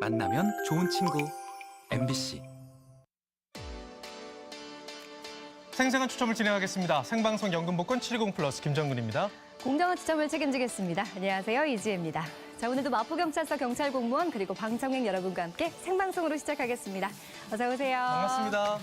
만나면 좋은 친구 MBC 생생한 추첨을 진행하겠습니다. 생방송 연금 복권 710 플러스 김정근입니다. 공정한 추첨을 책임지겠습니다. 안녕하세요. 이지혜입니다. 자, 오늘도 마포경찰서 경찰 공무원 그리고 방청객 여러분과 함께 생방송으로 시작하겠습니다. 어서 오세요. 반갑습니다.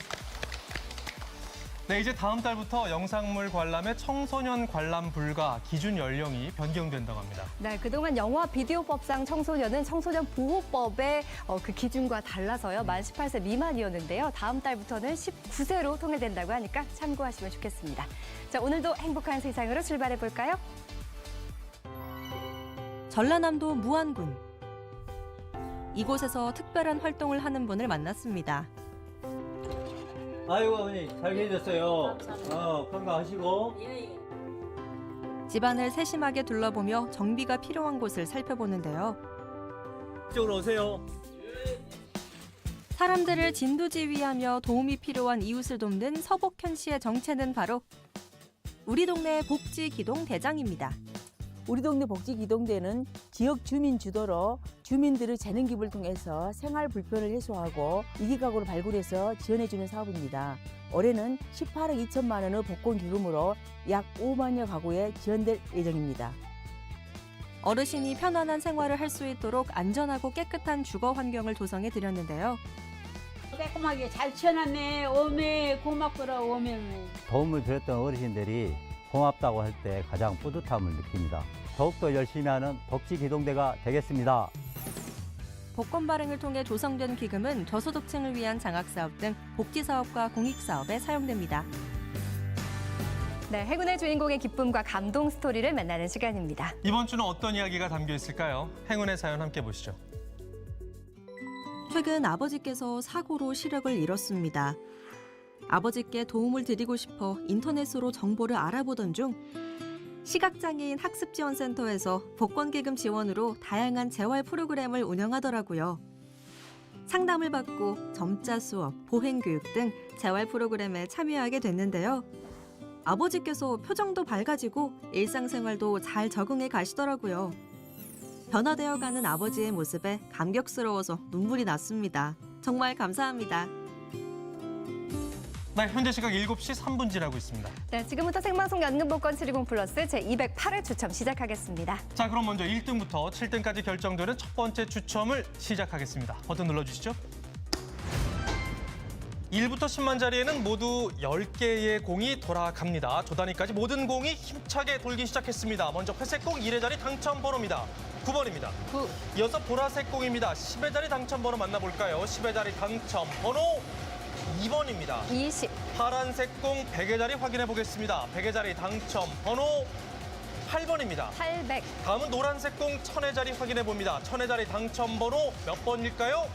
네, 이제 다음 달부터 영상물 관람의 청소년 관람 불가 기준 연령이 변경된다고 합니다. 네, 그동안 영화 비디오법상 청소년은 청소년 보호법의 어, 그 기준과 달라서요. 만 18세 미만이었는데요. 다음 달부터는 19세로 통일된다고 하니까 참고하시면 좋겠습니다. 자, 오늘도 행복한 세상으로 출발해 볼까요? 전라남도 무안군. 이곳에서 특별한 활동을 하는 분을 만났습니다. 아이고 어머니 잘 계셨어요. 어 건강하시고. 집안을 세심하게 둘러보며 정비가 필요한 곳을 살펴보는데요. 이쪽으로 오세요. 사람들을 진두지휘하며 도움이 필요한 이웃을 돕는 서복현 씨의 정체는 바로 우리 동네 복지 기동 대장입니다. 우리 동네 복지 기동대는 지역 주민 주도로 주민들의 재능 기부를 통해서 생활 불편을 해소하고 이기가구를 발굴해서 지원해주는 사업입니다. 올해는 18억 2천만 원의 복권 기금으로 약 5만여 가구에 지원될 예정입니다. 어르신이 편안한 생활을 할 수 있도록 안전하고 깨끗한 주거 환경을 조성해 드렸는데요. 깔끔하게 잘 치워놨네. 오메 고맙구라 오메. 도움을 드렸던 어르신들이 고맙다고 할 때 가장 뿌듯함을 느낍니다. 더욱더 열심히 하는 복지기동대가 되겠습니다. 복권 발행을 통해 조성된 기금은 저소득층을 위한 장학사업 등 복지사업과 공익사업에 사용됩니다. 네, 행운의 주인공의 기쁨과 감동 스토리를 만나는 시간입니다. 이번 주는 어떤 이야기가 담겨 있을까요? 행운의 사연 함께 보시죠. 최근 아버지께서 사고로 시력을 잃었습니다. 아버지께 도움을 드리고 싶어 인터넷으로 정보를 알아보던 중 시각장애인 학습지원센터에서 복권기금 지원으로 다양한 재활 프로그램을 운영하더라고요. 상담을 받고 점자 수업, 보행교육 등 재활 프로그램에 참여하게 됐는데요. 아버지께서 표정도 밝아지고 일상생활도 잘 적응해 가시더라고요. 변화되어 가는 아버지의 모습에 감격스러워서 눈물이 났습니다. 정말 감사합니다. 네, 현재 시각 7시 3분 지나고 있습니다. 네, 지금부터 생방송 연금 복권 720 플러스 제 208회 추첨 시작하겠습니다. 자, 그럼 먼저 1등부터 7등까지 결정되는 첫 번째 추첨을 시작하겠습니다. 버튼 눌러주시죠. 1부터 10만 자리에는 모두 10개의 공이 돌아갑니다. 조 단위까지 모든 공이 힘차게 돌기 시작했습니다. 먼저 회색 공 1의 자리 당첨 번호입니다. 9번입니다. 9, 이어서 보라색 공입니다. 10의 자리 당첨 번호 만나볼까요? 10의 자리 당첨 번호 2번입니다. 20, 파란색 공 100의 자리 확인해 보겠습니다. 100의 자리 당첨 번호 8번입니다. 800, 다음은 노란색 공 1000의 자리 확인해 봅니다. 1000의 자리 당첨 번호 몇 번일까요?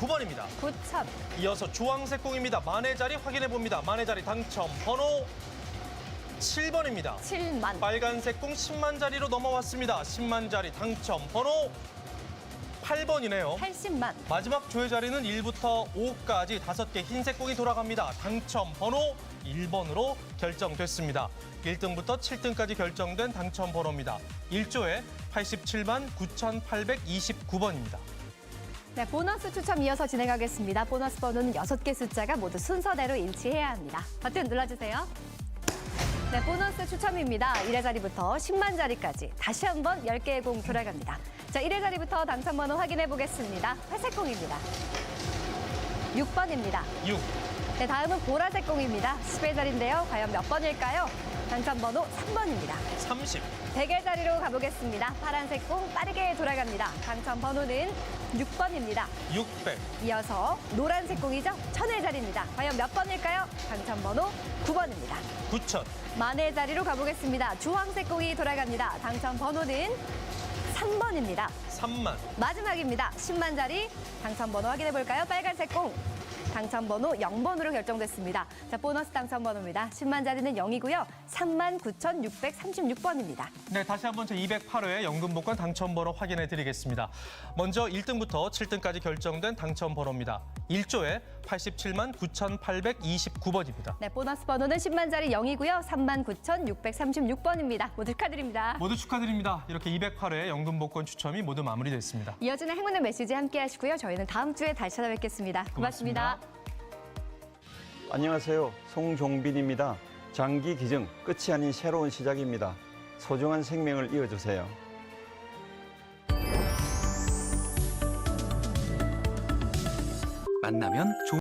9번입니다. 9000, 이어서 주황색 공입니다. 만의 자리 확인해 봅니다. 만의 자리 당첨 번호 7번입니다. 7만, 빨간색 공 10만 자리로 넘어왔습니다. 10만 자리 당첨 번호 8번이네요. 80만, 마지막 조회 자리는 1부터 5까지 5개 흰색 공이 돌아갑니다. 당첨 번호 1번으로 결정됐습니다. 1등부터 7등까지 결정된 당첨 번호입니다. 1조에 87만 9,829번입니다. 네, 보너스 추첨 이어서 진행하겠습니다. 보너스 번호는 6개 숫자가 모두 순서대로 일치해야 합니다. 버튼 눌러주세요. 네, 보너스 추첨입니다. 1회 자리부터 10만 자리까지 다시 한번 10개의 공 돌아갑니다. 자, 1회 자리부터 당첨 번호 확인해 보겠습니다. 회색 공입니다. 6번입니다. 6, 네, 다음은 보라색 공입니다. 10회 자리인데요. 과연 몇 번일까요? 당첨 번호 3번입니다. 30, 100의 자리로 가보겠습니다. 파란색 공 빠르게 돌아갑니다. 당첨 번호는 6번입니다. 600, 이어서 노란색 공이죠? 천의 자리입니다. 과연 몇 번일까요? 당첨 번호 9번입니다. 9,000, 만의 자리로 가보겠습니다. 주황색 공이 돌아갑니다. 당첨 번호는 3번입니다. 3만, 마지막입니다. 10만 자리 당첨 번호 확인해 볼까요? 빨간색 공. 당첨 번호 0번으로 결정됐습니다. 자, 보너스 당첨 번호입니다. 10만 자리는 0이고요. 3만 9,636번입니다. 네, 다시 한번 제 208회 연금 복권 당첨 번호 확인해 드리겠습니다. 먼저 1등부터 7등까지 결정된 당첨 번호입니다. 1조에 87만 9,829번입니다. 네, 보너스 번호는 10만짜리 0이고요. 3만 9,636번입니다. 모두 축하드립니다. 모두 축하드립니다. 이렇게 208회 연금 복권 추첨이 모두 마무리됐습니다. 이어지는 행운의 메시지 함께 하시고요. 저희는 다음 주에 다시 찾아뵙겠습니다 고맙습니다. 안녕하세요. 송종빈입니다. 장기 기증 끝이 아닌 새로운 시작입니다. 소중한 생명을 이어주세요. 만나면 좋은